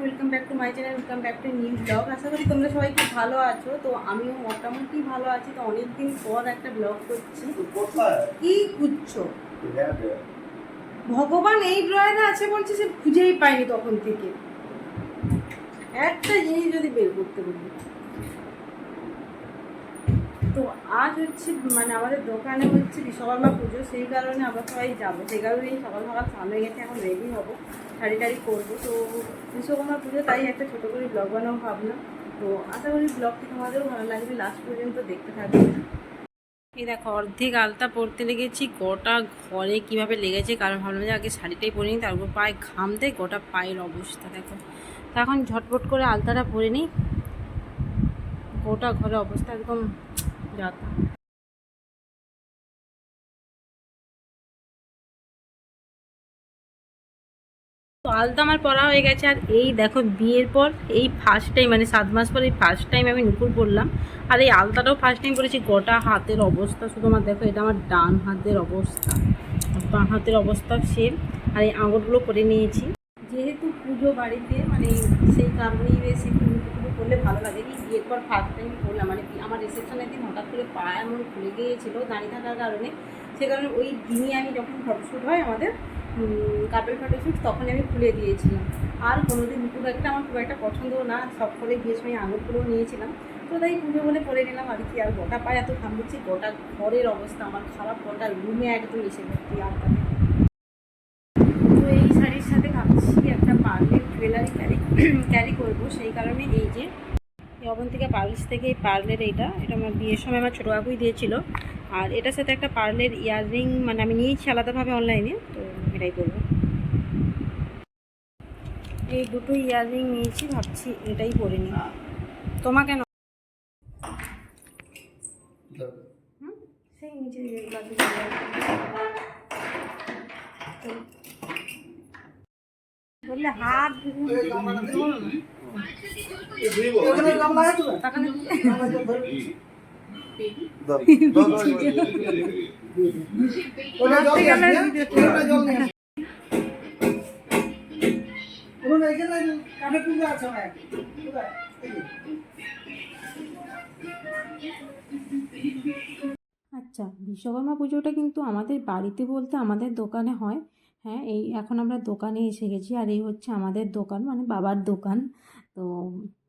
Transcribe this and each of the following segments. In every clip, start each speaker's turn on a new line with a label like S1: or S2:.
S1: Welcome back to my channel welcome back to new blog আশা করি তোমরা সবাই খুব ভালো আছো। তো আমিও মোটামুটি ভালো আছি। তো অনেকদিন পর একটা ব্লগ করছি। কি খুঁজছো? ভগবান এই ড্রয়ারে আছে বলছে সে খুঁজেই পাইনি তখন থেকে। একটা জিনিস যদি বের করতে বলি। তো আজ হচ্ছে মানে আমাদের দোকানে হচ্ছে বিশ্বকর্মা পুজো, সেই কারণে আমরা সবাই যাব। সেই কারণেই সকাল সকাল সামনে গেছে, এখন রেডি হব, শাড়ি টাড়ি করব তো বিশ্বকর্মা পুজো তাই একটা ছোটো করে ব্লগ বানাবো ভাবনা। তো আশা করি ব্লগটি তোমাদেরও ভালো লাগবে লাস্ট পর্যন্ত দেখতে থাকবে। এই দেখো, অর্ধেক আলতা পরতে লেগেছি, গোটা ঘরে কীভাবে লেগেছে কারণ ভাবলাম যে আগে শাড়িটাই পরে নিই, তারপর পায়ে ঘাম দেয়, গোটা পায়ের অবস্থা, দেখো। তো এখন ঝটপট করে আলতাটা পরে নিই। গোটা ঘরে অবস্থা একদম যাতা। তো আলতা আমার পরা হয়ে গেছে আর এই দেখো বিয়ের পর, এই ফার্স্ট টাইম মানে সাত মাস পর এই ফার্স্ট টাইম আমি নুপুর পরলাম আর এই আলতাটাও ফার্স্ট টাইম পরেছি গোটা হাতের অবস্থা শুধু আমার দেখো এটা আমার ডান হাতের অবস্থা। বাঁ হাতের অবস্থা সেম আর এই আঙুলগুলো করে নিয়েছি। যেহেতু পুজো বাড়িতে মানে সেই কারণেই বেশ করলে ভালো লাগে। এই বিয়ের পর ফার্স্ট টাইম করলাম। মানে কি, আমার রিসেপশনের দিন হঠাৎ করে পা এমন খুলে গিয়েছিল দাঁড়িয়ে থাকার কারণে। সে কারণে ওই দিনই আমি যখন ফটোশ্যুট হয় আমাদের কাপেল ফটোশ্যুট তখন আমি খুলে দিয়েছিলাম। আর কোনোদিন খুব একটা আমার খুব একটা পছন্দ না। সব করে গিয়ে সময় আঙুরগুলোও নিয়েছিলাম। তো তাই পুজো বলে করে নিলাম আর কি। আর গোটা পায়ে এত ঘাম দিচ্ছি, গোটা ঘরের অবস্থা আমার খারাপ গোটা রুমে একদম এসে ভর্তি আর তো এই শাড়ির সাথে ভাবছি একটা পার্লের জুয়েলারি ক্যারি ক্যারি করব। সেই কারণে এই যে অবন্তিকা পার্লস থেকে পার্লের এইটা। এটা আমার বিয়ের সময় আমার ছোটো কাকুই দিয়েছিল। আর এটার সাথে একটা পার্লের ইয়াররিং মানে আমি নিয়েছি আলাদাভাবে অনলাইনে, তো এটাই করব। এই দুটো ইয়াররিং নিয়েছি, ভাবছি এটাই পরে নিই। তোমা কেন? সেই নিচে হাত আচ্ছা বিশ্বকর্মা পুজোটা কিন্তু আমাদের বাড়িতে বলতে আমাদের দোকানে হয়। হ্যাঁ এই এখন আমরা দোকানে এসে গেছি আর এই হচ্ছে আমাদের দোকান মানে বাবার দোকান। তো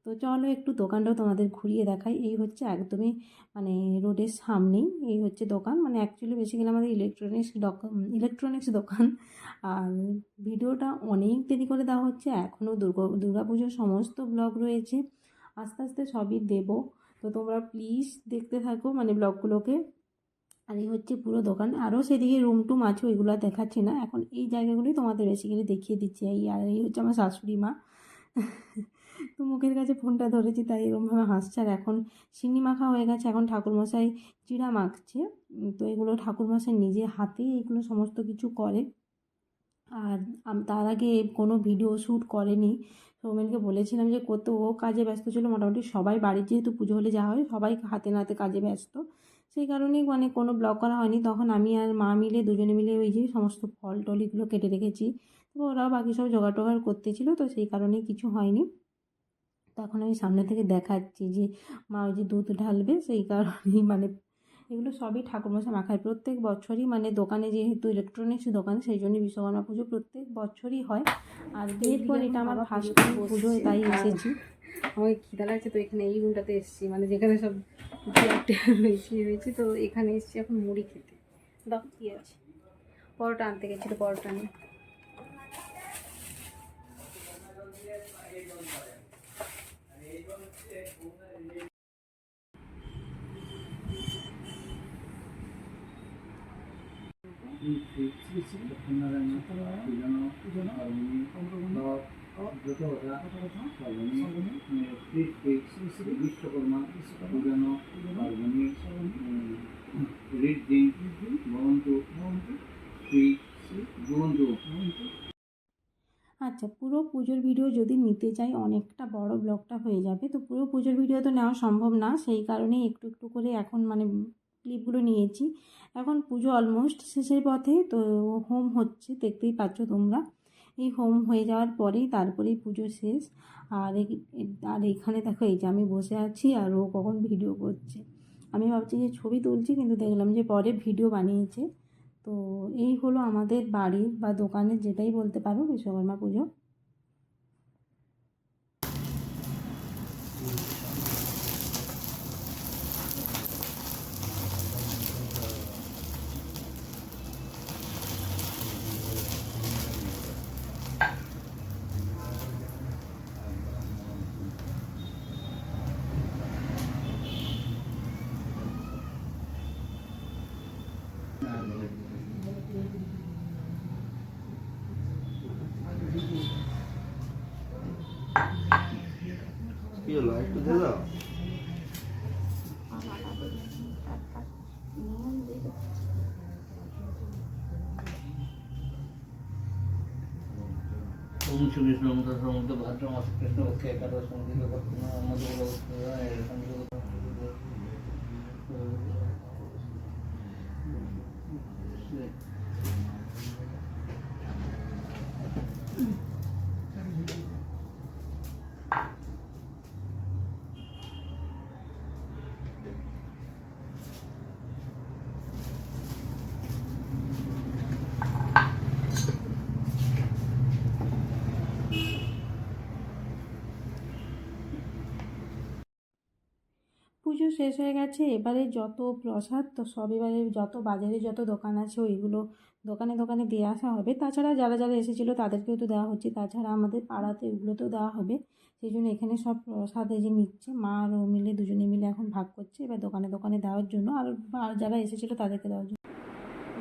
S1: তো চলো একটু দোকানটাও তোমাদের ঘুরিয়ে দেখাই। এই হচ্ছে একদমই মানে রোডের সামনেই এই হচ্ছে দোকান। মানে অ্যাকচুয়ালি বেসিক্যালি আমাদের ইলেকট্রনিক্স ইলেকট্রনিক্স দোকান। আর ভিডিওটা অনেক দেরি করে দেওয়া হচ্ছে। এখনও দুর্গা দুর্গা পুজোর সমস্ত ব্লগ রয়েছে। আস্তে আস্তে সবই দেবো। তো তোমরা প্লিজ দেখতে থাকো মানে ব্লগগুলোকে। আর এই হচ্ছে পুরো দোকান। আরও সেদিকে রুম টুম আছে, ওইগুলো দেখাচ্ছি না। এখন এই জায়গাগুলোই তোমাদের বেসিক্যালি দেখিয়ে দিচ্ছি। এই আর এই হচ্ছে আমার শাশুড়ি মা। তো মুখের কাছে ফোনটা ধরেছি, তাই এরকমভাবে হাসছে। আর এখন চিনি মাখা হয়ে গেছে, এখন ঠাকুরমশাই চিড়া মাখছে। তো এগুলো ঠাকুরমশাই নিজে হাতেই এগুলো সমস্ত কিছু করে। আর তার আগে কোনো ভিডিও শ্যুট করেনি। সৌমেনকে বলেছিলাম যে করতে ও কাজে ব্যস্ত ছিল, মোটামুটি সবাই বাড়ির যেহেতু পুজো হলে যাওয়া হয়, সবাই হাতে নাতে কাজে ব্যস্ত। সেই কারণেই মানে কোনো ব্লগ করা হয়নি। তখন আমি আর মা মিলে, দুজনে মিলে ওই যে সমস্ত ফল টল এগুলো কেটে রেখেছি। তো ওরাও বাকি সব জোগাড় টোগাড় করতেছিল, তো সেই কারণেই কিছু হয়নি। তখন আমি সামনে থেকে দেখাচ্ছি যে, মা ওই যে দুধ ঢালবে, সেই কারণেই মানে এগুলো সবই ঠাকুরমশাই মাখায়। প্রত্যেক বছরই মানে দোকানে যেহেতু ইলেকট্রনিক্স দোকান সেই জন্য বিশ্বকর্মা পুজো প্রত্যেক বছরই হয়। আর বিয়ের পর এটা আমার ফার্স্ট পুজো তাই এসেছি। আমাকে খিদা লাগছে তো এখানে এই রুমটাতে এসেছি। মানে যেখানে সব রয়েছে তো এখানে এসেছি এখন মুড়ি খেতে। দাও কী আছে? পরোটা আনতে গেছিল পরোটা নিয়ে। আচ্ছা পুরো পুজোর ভিডিও যদি নিতে চাই, অনেকটা বড় ব্লগটা হয়ে যাবে। তো পুরো পুজোর ভিডিও তো নেওয়া সম্ভব না, সেই কারণেই একটু একটু করে এখন মানে ক্লিপগুলো নিয়েছি। এখন পুজো অলমোস্ট শেষের পথে, তো হোম হচ্ছে, দেখতেই পাচ্ছ তোমরা। এই হোম হয়ে যাওয়ার পরেই তারপরেই পুজো শেষ। আর আর এখানে দেখো, এই যে আমি বসে আছি আর ও কখন ভিডিও করছে। আমি ভাবছি যে ছবি তুলছি, কিন্তু দেখলাম যে পরে ভিডিও বানিয়েছে। তো এই হলো আমাদের বাড়ি বা দোকানের যেটাই বলতে পারো, বিশ্বকর্মা পুজো।
S2: হলো একটু দিয়ে দাও
S3: ওম শ্রী বিষ্ণু মুখ সমুদ্র ভাদ্র মাস মধুর
S1: শেষ হয়ে গেছে। এবারে যত প্রসাদ, তো সব এবারে যত বাজারে যত দোকান আছে, ওইগুলো দোকানে দোকানে দিয়ে আসা হবে। তাছাড়া যারা যারা এসেছিল, তাদেরকেও তো দেওয়া হচ্ছে। তাছাড়া আমাদের পাড়াতে ওগুলোতেও দেওয়া হবে। সেই জন্য এখানে সব প্রসাদ এই যে নিচ্ছে, মা আর ও মিলে দুজনে মিলে এখন ভাগ করছে এবার দোকানে দোকানে দেওয়ার জন্য। আর যারা এসেছিল, তাদেরকে দেওয়ার জন্য।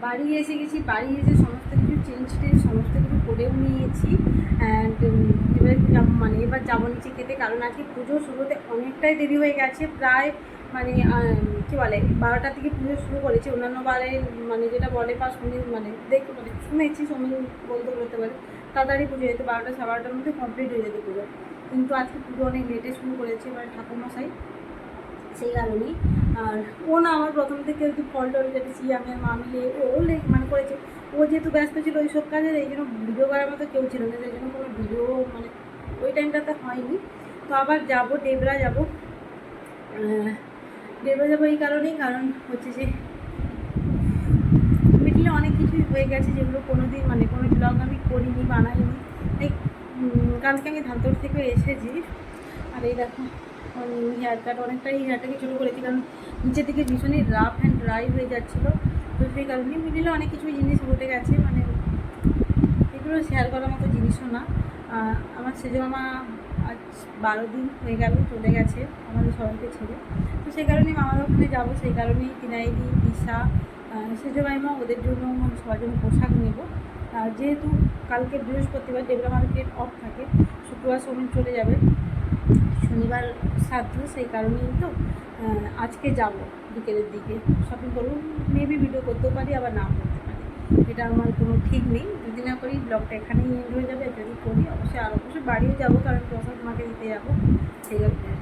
S1: বাড়ি এসে গেছি, বাড়ি এসে সমস্ত কিছু চেঞ্জ টেঞ্জ, সমস্ত কিছু করেও নিয়েছি। এবার মানে এবার যাব নিচে খেতে। কারণ আজকে পুজো শুরুতে অনেকটাই দেরি হয়ে গেছে। প্রায় মানে কী বলে বারোটা থেকে পুজো শুরু করেছি। অন্যান্য বারে মানে যেটা বলে বা শুনে মানে দেখতে মানে শুনেছি সময় বলতে বলতে পারে, তাড়াতাড়ি পুজো যেত বারোটা, সাড়ে বারোটার মধ্যে কমপ্লিট হয়ে যেত পুজো। কিন্তু আজকে পুজো অনেক লেটে শুরু করেছে, এবার ঠাকুরমশাই, সেই কারণেই। আর ও না, আমার প্রথম থেকে একটু ফল টল কেটেছি, আমি আর মা মিলে, ও মানে করেছে। ও যেহেতু ব্যস্ত ছিল ওই সব কাজে এই জন্য ভিডিও করার মতো কেউ ছিল না, সেই জন্য কোনো ভিডিও মানে ওই টাইমটাতে হয়নি। তো আবার যাব ডেবরা যাব। ডেবরা যাব এই কারণেই, কারণ হচ্ছে যে মিডিলে অনেক কিছুই হয়ে গেছে যেগুলো কোনো দিন মানে কোনো ব্লগ আমি করিনি, বানাইনি। এই কালকে আমি ধানতোর থেকে এসেছি, আর এই দেখো হেয়ার কাট অনেকটাই হেয়ারটাকে ছোটো করেছি, কারণ নিচের দিকে ভীষণই রাফ অ্যান্ড ড্রাই হয়ে যাচ্ছিল। তো সেই কারণে মিডিলে অনেক কিছু জিনিস ঘটে গেছে মানে এগুলো শেয়ার করার মতো জিনিসও না। আমার সেজো মামা আজ বারো দিন হয়ে গেল, চলে গেছে আমাদের সবাইকে ছেড়ে। তো সেই কারণেই মামার ওখানে যাব, সেই কারণেই কিনাইদি, দিশা সেজো মাইমা ওদের জন্য সবার জন্য পোশাক নেব। আর যেহেতু কালকে বৃহস্পতিবার ডেবরা মার্কেট অফ থাকে, শুক্রবার শ্রমিক চলে যাবে। শনিবার শ্রাদ্ধ সেই কারণেই তো আজকে যাব বিকেলের দিকে। শপিং করব মেবি ভিডিও করতেও পারি, আবার না করতে পারি। এটা আমার কোনো ঠিক নেই। যদি না করি ব্লগটা এখানেই এন্ড হয়ে যাবে। যদি করি, অবশ্যই আর অবশ্যই বাড়িও যাব, কারণ প্রসাদ মাকে দিতে যাব। সেই কারণে